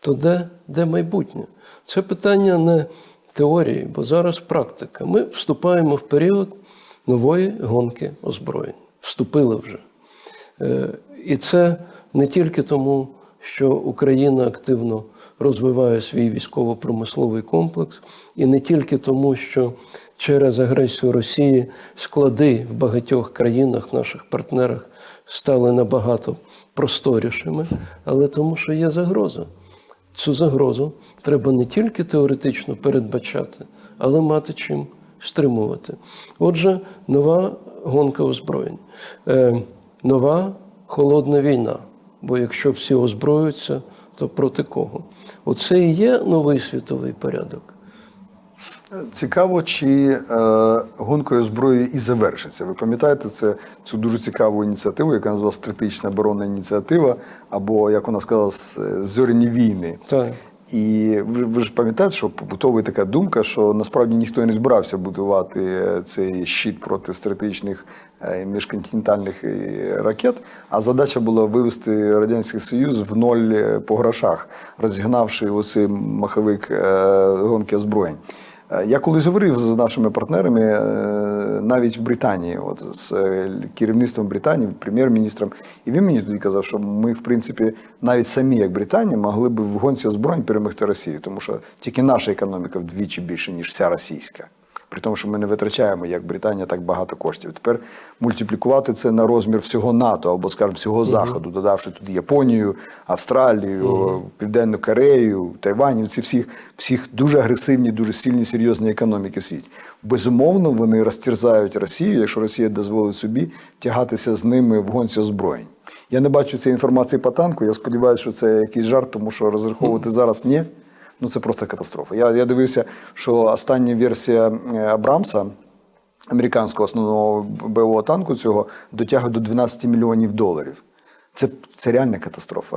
то де, де майбутнє? Це питання не теорії, бо зараз практика. Ми вступаємо в період нової гонки озброєнь. Вступили вже. Е, І це не тільки тому, що Україна активно розвиває свій військово-промисловий комплекс, і не тільки тому, що через агресію Росії склади в багатьох країнах, наших партнерах, стали набагато просторішими, але тому, що є загроза. Цю загрозу треба не тільки теоретично передбачати, але мати чим стримувати. Отже, нова гонка озброєнь, е, нова холодна війна. Бо якщо всі озброюються, то проти кого? Оце і є новий світовий порядок. Цікаво, чи е, гонкою зброї і завершиться. Ви пам'ятаєте це цю дуже цікаву ініціативу, яка називалась стратегічна оборонна ініціатива, або як вона сказала, зоряні війни. Так. І ви, ви ж пам'ятаєте, що побутовує така думка, що насправді ніхто не збирався будувати цей щит проти стратегічних е, міжконтинентальних ракет. А задача була вивести Радянський Союз в ноль е, по грошах, розігнавши оцей маховик е, гонки озброєнь. Е, Я колись говорив з нашими партнерами е, навіть в Британії, от з е, керівництвом Британії, прем'єр-міністром, і він мені тоді казав, що ми, в принципі, навіть самі, як Британія, могли б в гонці озброєнь перемогти Росію, тому що тільки наша економіка вдвічі більше, ніж вся російська. При тому, що ми не витрачаємо, як Британія, так багато коштів. Тепер мультиплікувати це на розмір всього НАТО або, скажімо, всього Заходу, додавши туди Японію, Австралію, Південну Корею, Тайвань, ці всіх, всіх дуже агресивні, дуже сильні, серйозні економіки світі. Безумовно, вони розтерзають Росію, якщо Росія дозволить собі тягатися з ними в гонці озброєнь. Я не бачу цієї інформації по танку. Я сподіваюся, що це якийсь жарт, тому що розраховувати зараз ні. Ну це просто катастрофа. Я, я дивився, що остання версія е, Абрамса, американського основного БО танку цього, дотягує до 12 мільйонів доларів. Це, це реальна катастрофа.